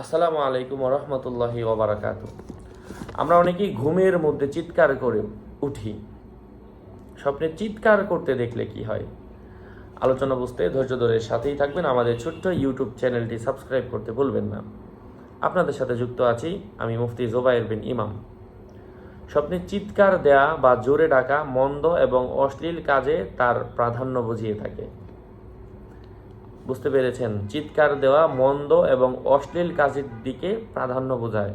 আসসালামু আলাইকুম রহমতুল্লাহি ওবরাকাত আমরা অনেকেই ঘুমের মধ্যে চিৎকার করে উঠি। স্বপ্নে চিৎকার করতে দেখলে কি হয়? আলোচনা বুঝতে ধৈর্য ধরে সাথেই থাকবেন আমাদের ছোট্ট ইউটিউব চ্যানেলটি সাবস্ক্রাইব করতে ভুলবেন না। আপনাদের সাথে যুক্ত আছি আমি মুফতি জোবায়ের বিন ইমাম। স্বপ্নে চিৎকার দেয়া বা জোরে ডাকা মন্দ এবং অশ্লীল কাজে তার প্রাধান্য বুঝিয়ে থাকে। বুঝতে পেরেছেন। চিৎকার দেওয়া মন্দ এবং অশ্লীল কাজের দিকে প্রাধান্য বোঝায়।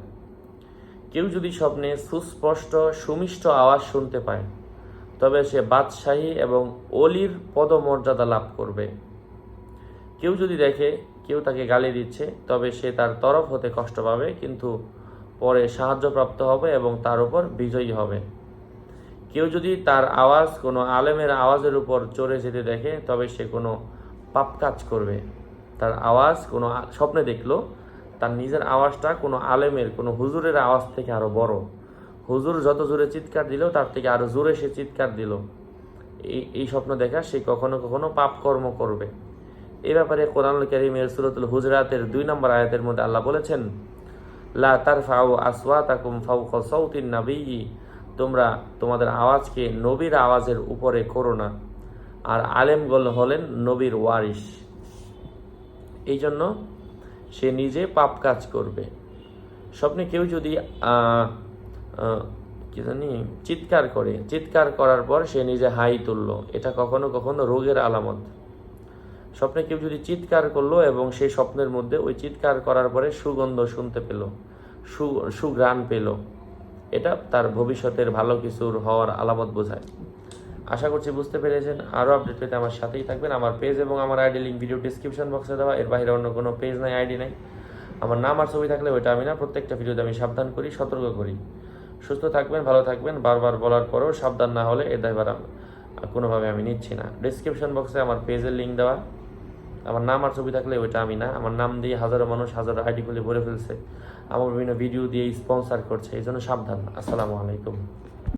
কেউ যদি স্বপ্নে সুস্পষ্ট, সুমিষ্ট আওয়াজ শুনতে পায়, তবে সে বাদশাহী এবং অলির পদমর্যাদা লাভ করবে। কেউ যদি দেখে কেউ তাকে গালি দিচ্ছে, তবে সে তার তরফ হতে কষ্ট পাবে, কিন্তু পরে সাহায্যপ্রাপ্ত হবে এবং তার উপর বিজয়ী হবে। কেউ যদি তার আওয়াজ কোনো আলেমের আওয়াজের উপর চড়ে যেতে দেখে, তবে সে কোনো পাপ কাজ করবে। তার আওয়াজ কোনো স্বপ্নে দেখল, তার নিজের আওয়াজটা কোনো আলেমের, কোনো হুজুরের আওয়াজ থেকে আরও বড়। হুজুর যত জোরে চিৎকার দিল, তার থেকে আরও জোরে সে চিৎকার দিল। এই এই স্বপ্ন দেখা সে কখনো কখনো পাপ কর্ম করবে। এ ব্যাপারে কোরআনুল কারীমের সূরাতুল হুজরাতের দুই নম্বর আয়াতের মধ্যে আল্লাহ বলেছেন, লা তারফাউ আসওয়াতাকুম ফাওকা সাউতিন নাবিয়্যি। তোমরা তোমাদের আওয়াজকে নবীর আওয়াজের উপরে করো না। আর আলেমগল হলেন নবীর ওয়ারিস এই জন্য সে নিজে পাপ কাজ করবে। স্বপ্নে কেউ যদি কি জানি, চিৎকার করে, চিৎকার করার পর সে নিজে হাই তুললো। এটা কখনো কখনো রোগের আলামত। স্বপ্নে কেউ যদি চিৎকার করল এবং সেই স্বপ্নের মধ্যে ওই চিৎকার করার পরে সুগন্ধ শুনতে পেল সুঘ্রাণ পেল, এটা তার ভবিষ্যতের ভালো কিছুর হওয়ার আলামত বোঝায়। আশা করছি বুঝতে পেরেছেন। আরও আপডেট পেতে আমার সাথেই থাকবেন। আমার পেজ এবং আমার আইডি লিঙ্ক ভিডিও ডিসক্রিপশন বক্সে দেওয়া। এর বাইরে অন্য কোনো পেজ নাই আইডি নাই। আমার নাম আর ছবি থাকলে ওইটা আমি না, প্রত্যেকটা ভিডিওতে আমি সাবধান করি, সতর্ক করি। সুস্থ থাকবেন, ভালো থাকবেন। বারবার বলার পরেও সাবধান না হলে এ দায়ভার আম- কোনোভাবে আমি নিচ্ছি না। ডিসক্রিপশন বক্সে আমার পেজের লিঙ্ক দেওয়া। আমার নাম আর ছবি থাকলে ওইটা আমি না। আমার নাম দিয়ে হাজারো মানুষ হাজারো আইডি খুলে ভরে ফেলছে। আমার বিভিন্ন ভিডিও দিয়ে স্পন্সার করছে। এই জন্য সাবধান। আসসালামু আলাইকুম।